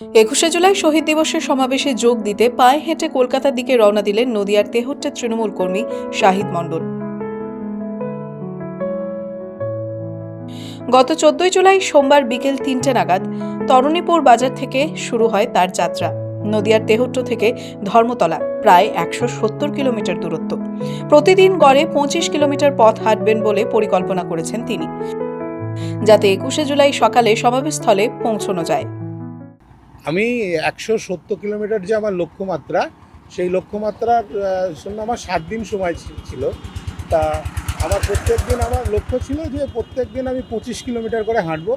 একুশে জুলাই শহীদ দিবসের সমাবেশে যোগ দিতে পায়ে হেঁটে কলকাতার দিকে রওনা দিলেন নদিয়ার তেহট্টের তৃণমূল কর্মী শাহিদ মণ্ডল। গত চোদ্দই জুলাই সোমবার বিকেল তিনটে নাগাদ তরণীপুর বাজার থেকে শুরু হয় তার যাত্রা। নদিয়ার তেহট্ট থেকে ধর্মতলা, প্রায় একশো সত্তর কিলোমিটার দূরত্ব। প্রতিদিন গড়ে পঁচিশ কিলোমিটার পথ হাঁটবেন বলে পরিকল্পনা করেছেন তিনি। যাতে একুশে জুলাই সকালে সমাবেশস্থলে পৌঁছানো যায়। আমি একশো সত্তর কিলোমিটার যে আমার লক্ষ্যমাত্রা, সেই লক্ষ্যমাত্রার জন্য আমার সাত দিন সময় ছিল। তা আমার প্রত্যেক দিন আমার লক্ষ্য ছিল যে প্রত্যেক দিন আমি পঁচিশ কিলোমিটার করে হাঁটবো,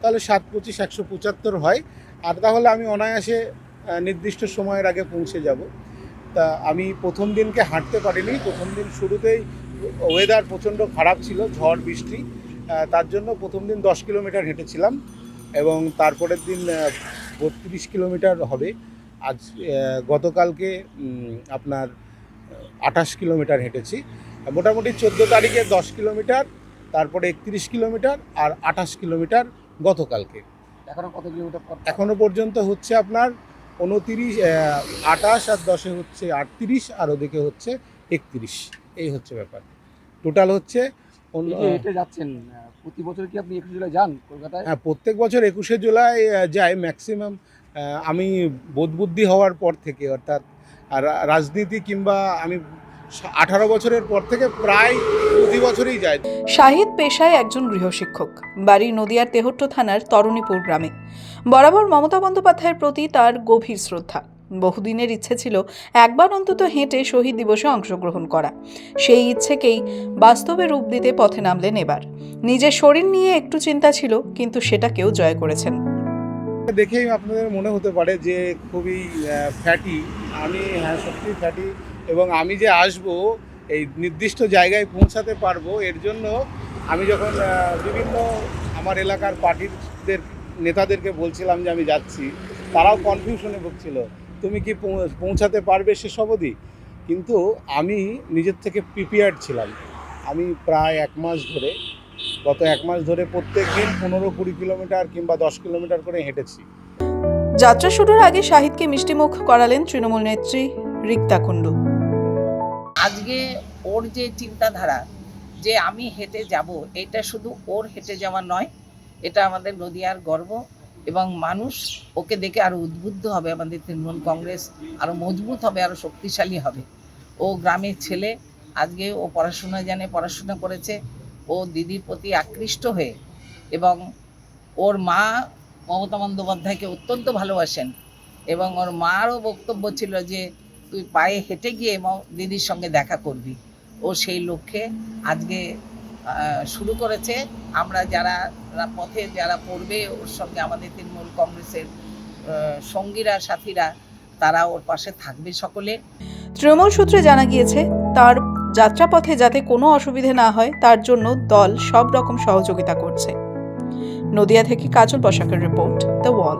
তাহলে সাত পঁচিশ, একশো পঁচাত্তর হয়। আর তাহলে আমি অনায়াসে নির্দিষ্ট সময়ের আগে পৌঁছে যাব। তা আমি প্রথম দিনকে হাঁটতে পারিনি। প্রথম দিন শুরুতেই ওয়েদার প্রচণ্ড খারাপ ছিল, ঝড়, বৃষ্টি। তার জন্য প্রথম দিন দশ কিলোমিটার হেঁটেছিলাম এবং তারপরের দিন বত্রিশ কিলোমিটার হবে। আজ গতকালকে আপনার আঠাশ কিলোমিটার হেঁটেছি। মোটামুটি চোদ্দ তারিখে দশ কিলোমিটার তারপরে একত্রিশ কিলোমিটার আর আঠাশ কিলোমিটার গতকালকে। এখনও কত কিলোমিটার পর? এখনও পর্যন্ত হচ্ছে আপনার উনতিরিশ আঠাশ আর দশে হচ্ছে আটত্রিশ আর ওদিকে হচ্ছে একত্রিশ। এই হচ্ছে ব্যাপার। টোটাল হচ্ছে অন্য- এই যাচ্ছেন প্রতি বছর কি আপনি একুশে জুলাই যান কলকাতায়? হ্যাঁ প্রত্যেক বছর একুশে জুলাই যায় ম্যাক্সিমাম আমি বোধবুদ্ধি হওয়ার পর থেকে অর্থাৎ আর রাজনীতি কিংবা আমি আঠারো বছরের পর থেকে প্রায় প্রতি বছরই যাই। শাহিদ পেশায় একজন গৃহশিক্ষক বাড়ি নদিয়ার তেহট্ট থানার তরণীপুর গ্রামে। বরাবর মমতা বন্দ্যোপাধ্যায়ের প্রতি তার গভীর শ্রদ্ধা। বহুদিনের ইচ্ছে ছিল একবার অন্তত হেঁটে শহীদ দিবসে অংশগ্রহণ করা। সেই ইচ্ছেকেই বাস্তবে রূপ দিতে পথে নামলেন এবার। নিজের শরীর নিয়ে একটু চিন্তা ছিল, কিন্তু সেটাকেও জয় করেছেন। দেখেই আপনাদের মনে হতে পারে যে খুবই ফ্যাটি আমি হ্যাঁ সত্যি ফ্যাটি এবং আমি যে আসব, এই নির্দিষ্ট জায়গায় পৌঁছাতে পারব, এর জন্য আমি যখন বিভিন্ন আমার এলাকার পার্টিদের নেতাদেরকে বলছিলাম যে আমি যাচ্ছি, তারাও কনফিউশনে ভুগছিল। তুমি কি পৌ- পৌঁছাতে পারবে সেসব অবধি কিন্তু আমি নিজের থেকে প্রিপেয়ার্ড ছিলাম। আমি প্রায় এক মাস ধরে গত এক মাস ধরে প্রত্যেক দিন পনেরো কুড়ি কিলোমিটার কিংবা দশ কিলোমিটার করে হেঁটেছি। যাত্রা শুরুর আগে শাহিদকে মিষ্টিমুখ করালেন তৃণমূল নেত্রী রিক্তা কুণ্ডু। আজকে ওর যে চিন্তাধারা যে আমি হেঁটে যাব এটা শুধু ওর হেঁটে যাওয়া নয় এটা আমাদের নদিয়ার গর্ব। এবং মানুষ ওকে দেখে আরও উদ্বুদ্ধ হবে আমাদের তৃণমূল কংগ্রেস, আরও মজবুত হবে, আরও শক্তিশালী হবে। ও গ্রামের ছেলে, আজকে ও পড়াশোনা জানে, পড়াশোনা করেছে। ও দিদির প্রতি আকৃষ্ট হয়ে এবং ওর মা মমতা বন্দ্যোপাধ্যায়কে অত্যন্ত ভালোবাসেন এবং ওর মারও বক্তব্য ছিল যে, তুই পায়ে হেঁটে গিয়ে দিদির সঙ্গে দেখা করবি। ও সেই লক্ষ্যে আজকে শুরু করেছে। আমরা যারা পথে যারা পড়বে, ওর সঙ্গে আমাদের তৃণমূল কংগ্রেসের সঙ্গীরা, সাথীরা, তারা ওর পাশে থাকবে সকলে। তৃণমূল সূত্রে জানা গিয়েছে, তার যাত্রাপথে যাতে কোনো অসুবিধে না হয়, তার জন্য দল সব রকম সহযোগিতা করছে। নদিয়া থেকে কাজল বসাকের রিপোর্ট দ্য ওয়াল